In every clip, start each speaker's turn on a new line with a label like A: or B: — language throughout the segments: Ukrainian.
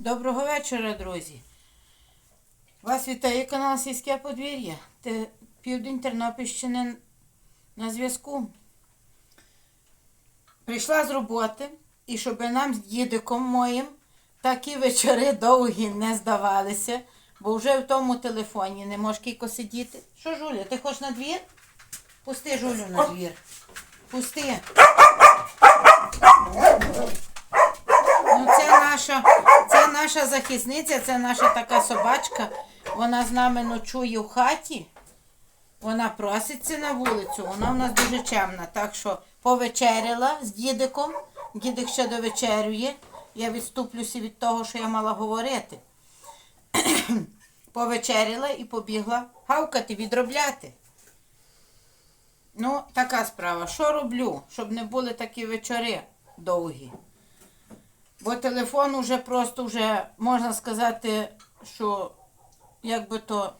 A: Доброго вечора, друзі. Вас вітає канал Сільське подвір'я. Південь Тернопільщини на зв'язку. Прийшла з роботи, і щоб нам з дідиком моїм такі вечори довгі не здавалися, бо вже в тому телефоні не можеш кілько сидіти. Що, Жуля, ти хочеш на двір? Пусти Жулю на двір. Пусти. Наша, це наша захисниця, це наша така собачка. Вона з нами ночує в хаті. Вона проситься на вулицю, вона в нас дуже чемна. Так що повечеряла з дідиком. Дідик ще довечерює. Я відступлюся від того, що я мала говорити. Повечеряла і побігла гавкати, відробляти. Ну, така справа. Що роблю, щоб не були такі вечори довгі? Бо телефон уже просто вже можна сказати, що як би то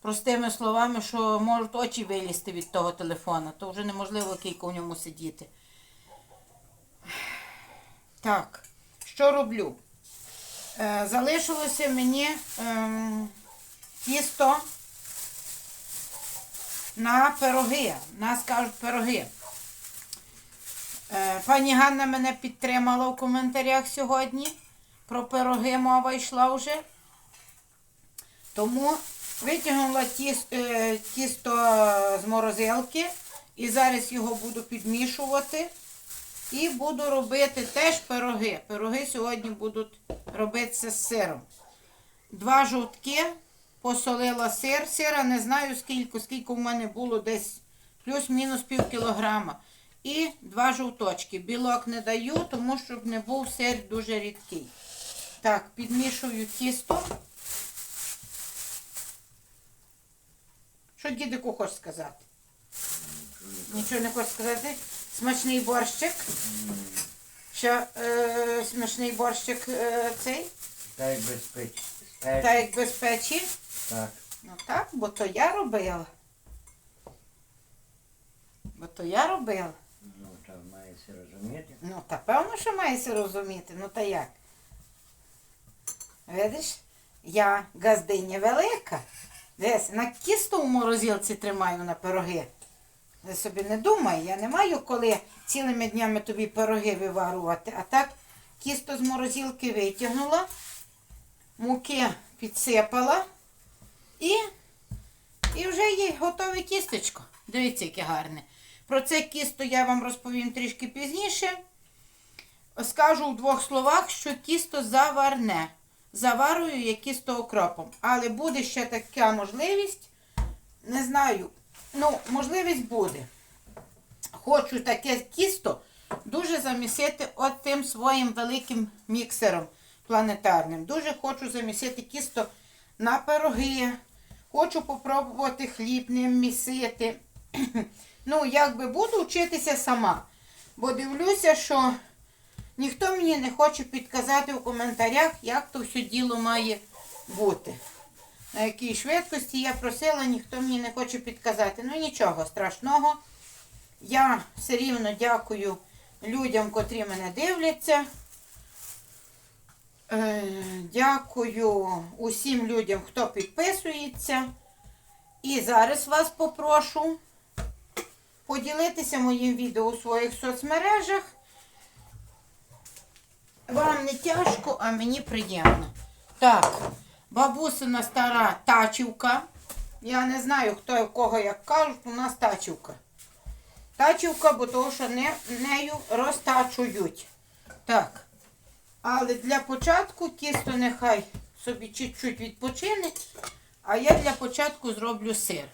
A: простими словами, що можуть очі вилізти від того телефона, то вже неможливо кілька в ньому сидіти. Так, що роблю? Е, залишилося мені ем, тісто на пироги. Нас кажуть пироги. Е, Пані Ганна мене підтримала в коментарях сьогодні. Про пироги мова йшла вже. Тому витягнула е, тісто з морозилки і зараз його буду підмішувати. І буду робити теж пироги. Пироги сьогодні будуть робитися з сиром. Два жовтки, посолила сир. Сира не знаю скільки, скільки в мене було десь плюс-мінус пів кілограма. І два жовточки. Білок не даю, тому щоб не був сир дуже рідкий. Так, підмішую тісто. Що дідику хочеш сказати? Нічого не хочеш сказати? Смачний борщик. Що е, смачний борщик е, цей?
B: Так як безпечно.
A: Так
B: Так.
A: як без печі.
B: так.
A: Ну так, бо то я робила. Бо то я робила.
B: Ну, там мається розуміти.
A: Ну, та певно, що маєш розуміти. Ну та як? Видиш, я газдиня велика. Десь на кісту в морозилці тримаю на пироги. Ти собі не думай, я не маю коли цілими днями тобі пироги виварувати. А так кісто з морозилки витягнула, муки підсипала і, і вже є готове кістечко. Дивіться, яке гарне. Про це кісто я вам розповім трішки пізніше. Скажу в двох словах, що кісто заварне. Заварую я кісто окропом. Але буде ще така можливість. Не знаю. Ну, можливість буде. Хочу таке тісто дуже замісити от тим своїм великим міксером планетарним. Дуже хочу замісити тісто на пироги. Хочу попробувати хліб ним місити. Ну, якби буду вчитися сама. Бо дивлюся, що ніхто мені не хоче підказати в коментарях, як то все діло має бути. На якій швидкості я просила, ніхто мені не хоче підказати. Ну нічого страшного. Я все рівно дякую людям, котрі мене дивляться. Е, дякую усім людям, хто підписується. І зараз вас попрошу поділитися моїм відео у своїх соцмережах. Вам не тяжко, а мені приємно. Так, бабусина стара тачівка. Я не знаю, хто кого як кажуть, у нас тачівка. Тачівка, бо того, що не, нею розтачують. Так. Але для початку тісто нехай собі чуть-чуть відпочине, а я для початку зроблю сир.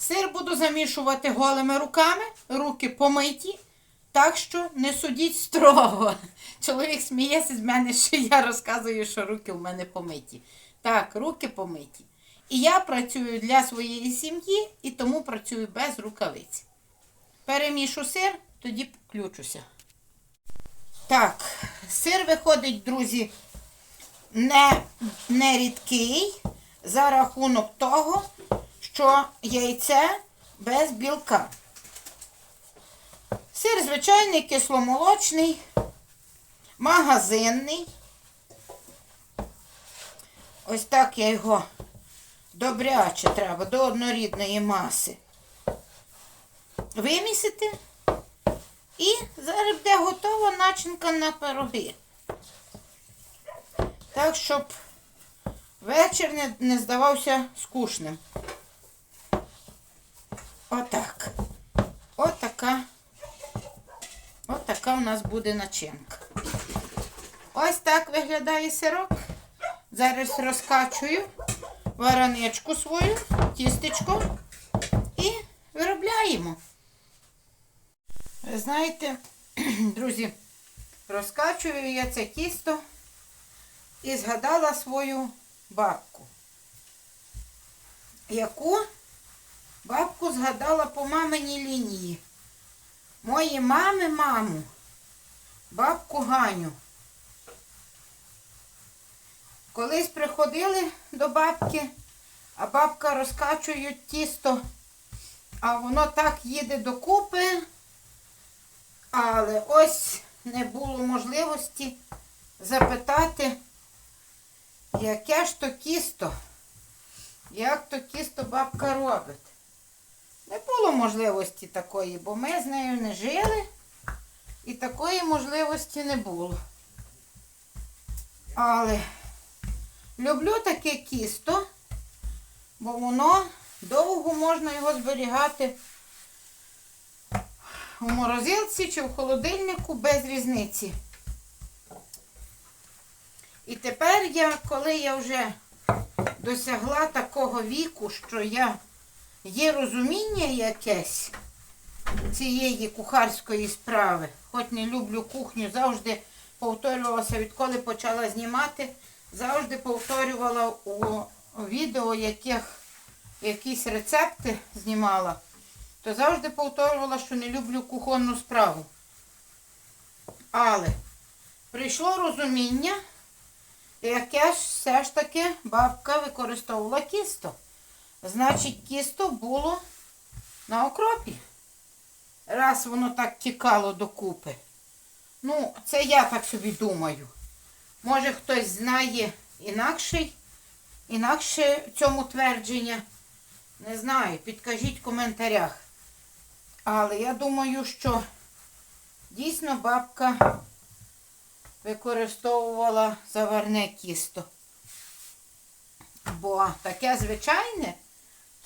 A: Сир буду замішувати голими руками, руки помиті, так що не судіть строго. Чоловік сміється з мене, що я розказую, що руки в мене помиті. Так, руки помиті. І я працюю для своєї сім'ї і тому працюю без рукавиць. Перемішу сир, тоді включуся. Так, сир виходить, друзі, не, не рідкий за рахунок того, що яйце без білка. Сир звичайний, кисломолочний, магазинний. Ось так я його добряче треба до однорідної маси. Вимісити. І зараз буде готова начинка на пироги. Так, щоб вечір не, здавався скучним. Отак. Отака. Отака у нас буде начинка. Ось так виглядає сирок. Зараз розкачую вараничку свою, тістечко і виробляємо. Ви знаєте, друзі, розкачую я це тісто і згадала свою бабку. Яку бабку згадала по маминій лінії. Мої мами маму, бабку Ганю. Колись приходили до бабки, а бабка розкачує тісто, а воно так їде докупи. Але ось не було можливості запитати, яке ж то тісто, як то тісто бабка робить. Не було можливості такої, бо ми з нею не жили і такої можливості не було. Але люблю таке тісто, бо воно довго можна його зберігати у морозилці чи в холодильнику без різниці. І тепер я, коли я вже досягла такого віку, що я є розуміння якесь цієї кухарської справи, хоч не люблю кухню, завжди повторювалася, відколи почала знімати, завжди повторювала у відео, яких якісь рецепти знімала то завжди повторювала, що не люблю кухонну справу. Але прийшло розуміння, яке ж все ж таки бабка використовувала кісто. Значить, кісто було на окропі. Раз воно так тікало докупи. Ну, це я так собі думаю. Може хтось знає інакший, інакше цьому твердження. Не знаю, підкажіть в коментарях. Але я думаю, що дійсно бабка використовувала заварне тісто. Бо таке звичайне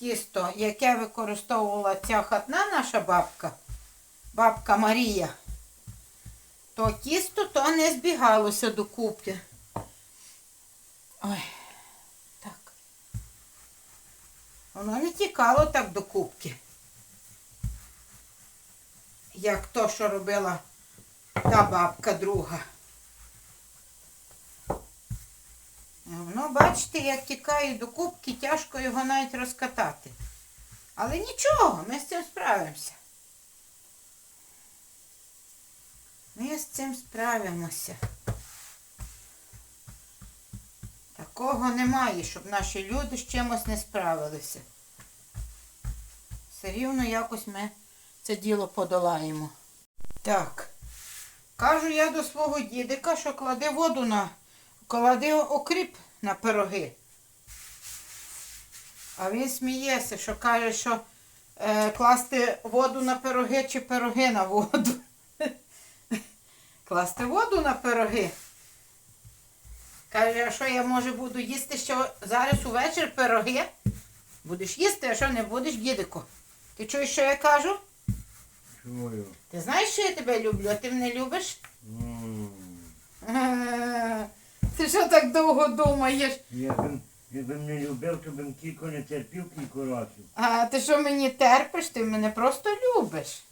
A: тісто, яке використовувала ця хатна наша бабка, бабка Марія, то тісто то не збігалося докупи. Ой, так. Воно не тікало так до кубки. Як то, що робила та бабка друга. Воно, бачите, як тікає до кубки, тяжко його навіть розкатати. Але нічого, ми з цим справимося. Ми з цим справимося. Такого немає, щоб наші люди з чимось не справилися. Все рівно якось ми це діло подолаємо. Так. Кажу я до свого дідика, що клади воду на, клади окріп на пироги. А він сміється, що каже, що е, класти воду на пироги чи пироги на воду. класти воду на пироги. Каже, а що я може буду їсти що зараз увечір пироги? Будеш їсти, а що не будеш, дідику? Ти чуєш, що я кажу?
B: Чую.
A: Ти знаєш, що я тебе люблю, а ти мене любиш?
B: М.
A: Ти що так довго думаєш?
B: Якби не любив, то б кілько не терпів кілька років.
A: А ти що мені терпиш? Ти мене просто любиш.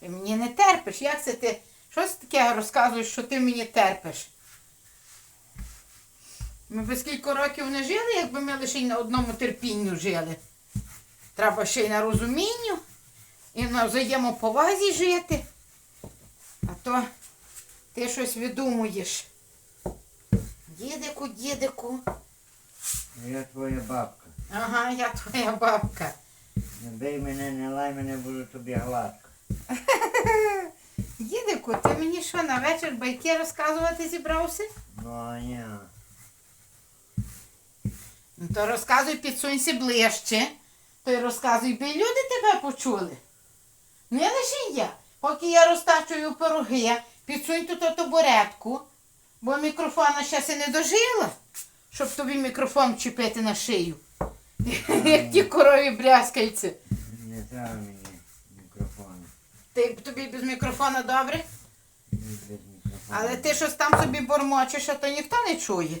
A: Ти мені не терпиш. Як це ти? Що це таке розказуєш, що ти мені терпиш? Ми би скільки років не жили, якби ми лише й на одному терпінню жили. Треба ще й на розумінню і на взаємоповазі жити. А то ти щось видумуєш. Дідику, дідику.
B: Я твоя бабка.
A: Ага, я твоя бабка.
B: Не бий мене, не лай мене, буду тобі гладко.
A: Дідику, ти мені що, на вечір байки розказувати зібрався?
B: Ну, ні.
A: Ну, То розказуй, підсунься ближче. То й розказуй, би й люди тебе почули. Не лише я. Поки я розтачую пироги, підсунь тут табуретку, бо мікрофона си не дожила, щоб тобі мікрофон вчепити на шию. Як ті корові брязкальці.
B: Не треба мені мікрофон.
A: Ти тобі без мікрофона добре?
B: Без мікрофону.
A: Але ти щось там собі бормочеш, а то ніхто не чує.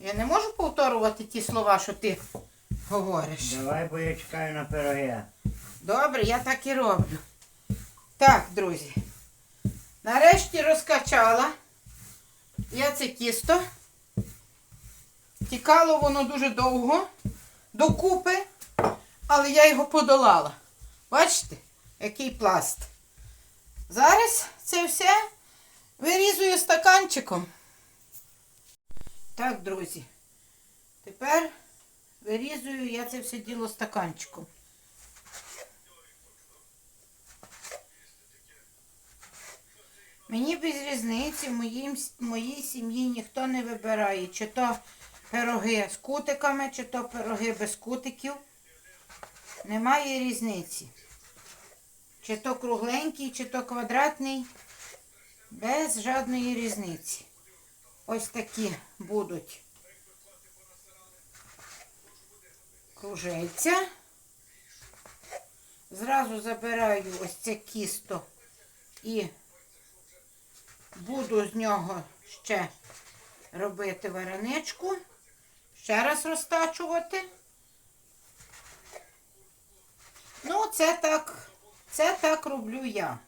A: Я не можу повторювати ті слова, що ти говориш.
B: Давай, бо я чекаю на пироги.
A: Добре, я так і роблю. Так, друзі. Нарешті розкачала я це тісто. Тікало воно дуже довго, докупи, але я його подолала. Бачите, який пласт. Зараз це все вирізую стаканчиком. Так, друзі. Тепер вирізую я це все діло стаканчиком. Мені без різниці, в моїй сім'ї ніхто не вибирає, чи то пироги з кутиками, чи то пироги без кутиків. Немає різниці. Чи то кругленький, чи то квадратний. Без жодної різниці. Ось такі будуть кружельця. Зразу забираю ось це кісто і буду з нього ще робити вареничку. Ще раз розтачувати. Ну, це так, це так роблю я.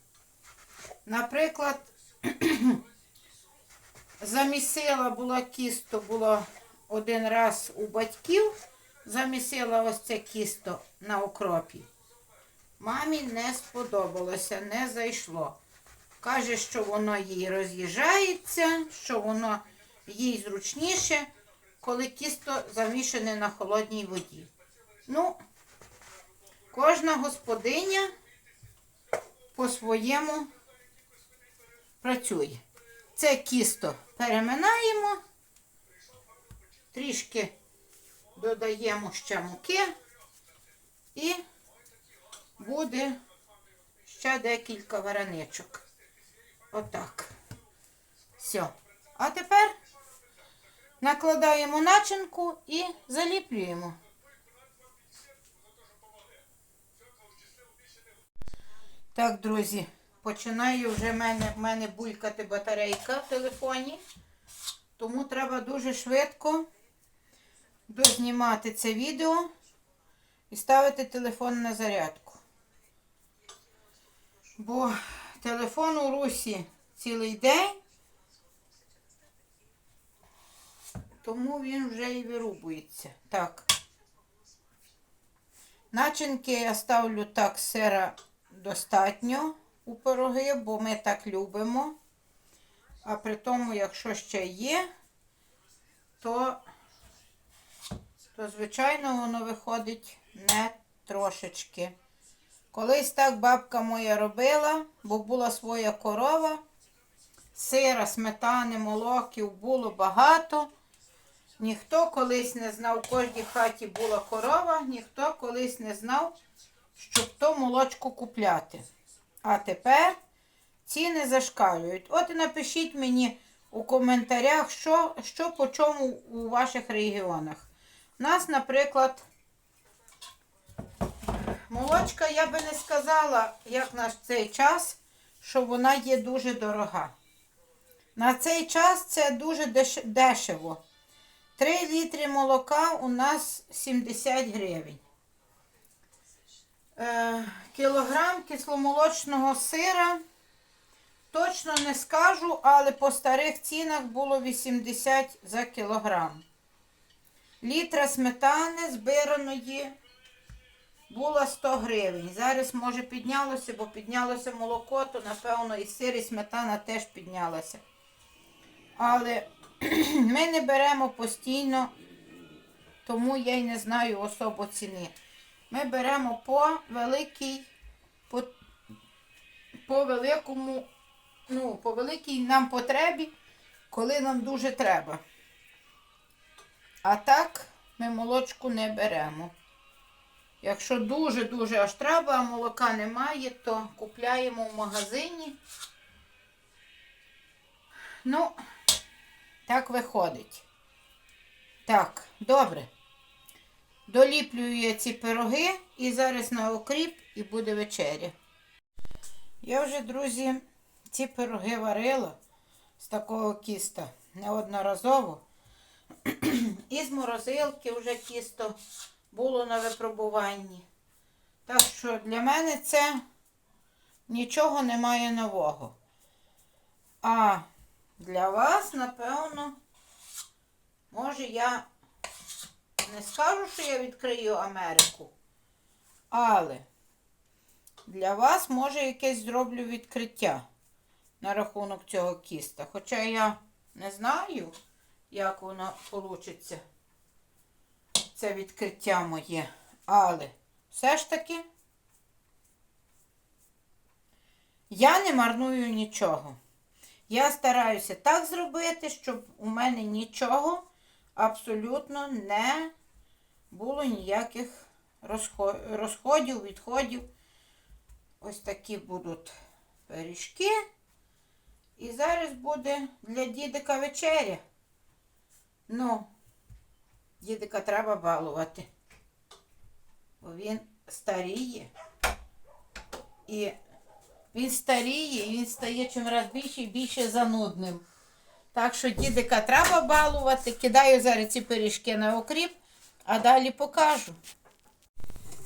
A: Наприклад, замісила була кісто, було один раз у батьків, замісила ось це кісто на окропі. Мамі не сподобалося, не зайшло. Каже, що воно їй роз'їжджається, що воно їй зручніше, коли тісто замішане на холодній воді. Ну, кожна господиня по-своєму працює. Це кісто переминаємо, трішки додаємо ще муки і буде ще декілька вареничок. Отак. Все. А тепер накладаємо начинку і заліплюємо. Так, друзі, починає вже в мене, в мене булькати батарейка в телефоні. Тому треба дуже швидко дознімати це відео і ставити телефон на зарядку. Бо телефон у Русі цілий день, тому він вже і вирубується. Так. Начинки я ставлю так сира достатньо у пироги, бо ми так любимо. А при тому, якщо ще є, то, то звичайно, воно виходить не трошечки. Колись так бабка моя робила, бо була своя корова, сира, сметани, молоків було багато. Ніхто колись не знав, в кожній хаті була корова, ніхто колись не знав, щоб то молочко купляти. А тепер ціни зашкалюють. От і напишіть мені у коментарях, що, що по чому у ваших регіонах. У нас, наприклад, молочка, я би не сказала, як на цей час, що вона є дуже дорога. На цей час це дуже деш- дешево. 3 літри молока у нас 70 гривень. Е, кілограм кисломолочного сира. Точно не скажу, але по старих цінах було 80 за кілограм. Літра сметани збираної було 100 гривень. Зараз, може, піднялося, бо піднялося молоко, то, напевно, і сир, і сметана теж піднялася. Але ми не беремо постійно, тому я й не знаю особо ціни. Ми беремо по великій, по, по великому, ну, по великій нам потребі, коли нам дуже треба. А так ми молочку не беремо. Якщо дуже-дуже аж треба, а молока немає, то купляємо в магазині. Ну, так виходить. Так, добре. Доліплюю я ці пироги і зараз на окріп і буде вечеря. Я вже, друзі, ці пироги варила з такого кіста неодноразово. Із морозилки вже тісто було на випробуванні. Так що для мене це нічого немає нового. А для вас, напевно, може я не скажу, що я відкрию Америку, але для вас, може, якесь зроблю відкриття на рахунок цього кіста. Хоча я не знаю, як воно вийде. Це відкриття моє. Але все ж таки я не марную нічого. Я стараюся так зробити, щоб у мене нічого абсолютно не було ніяких розходів, відходів. Ось такі будуть пиріжки. І зараз буде для дідика вечеря. Ну, дідика треба балувати. Бо він старіє. І він старіє, і він стає чим раз більше і більше занудним. Так що дідика треба балувати. Кидаю зараз ці пиріжки на окріп, а далі покажу.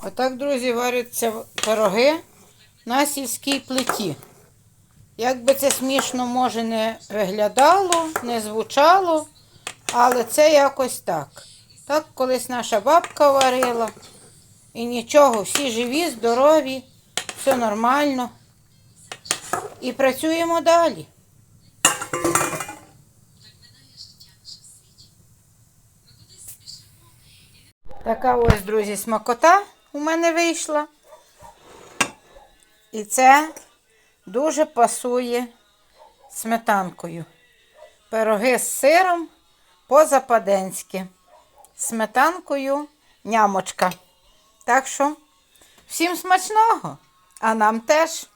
A: Отак, друзі, варяться пироги на сільській плиті. Як би це смішно, може, не виглядало, не звучало, але це якось так. Так колись наша бабка варила. І нічого, всі живі, здорові, все нормально. І працюємо далі. Така ось, друзі, смакота у мене вийшла. І це дуже пасує сметанкою. Пироги з сиром по-западенськи. Сметанкою нямочка. Так що всім смачного, а нам теж.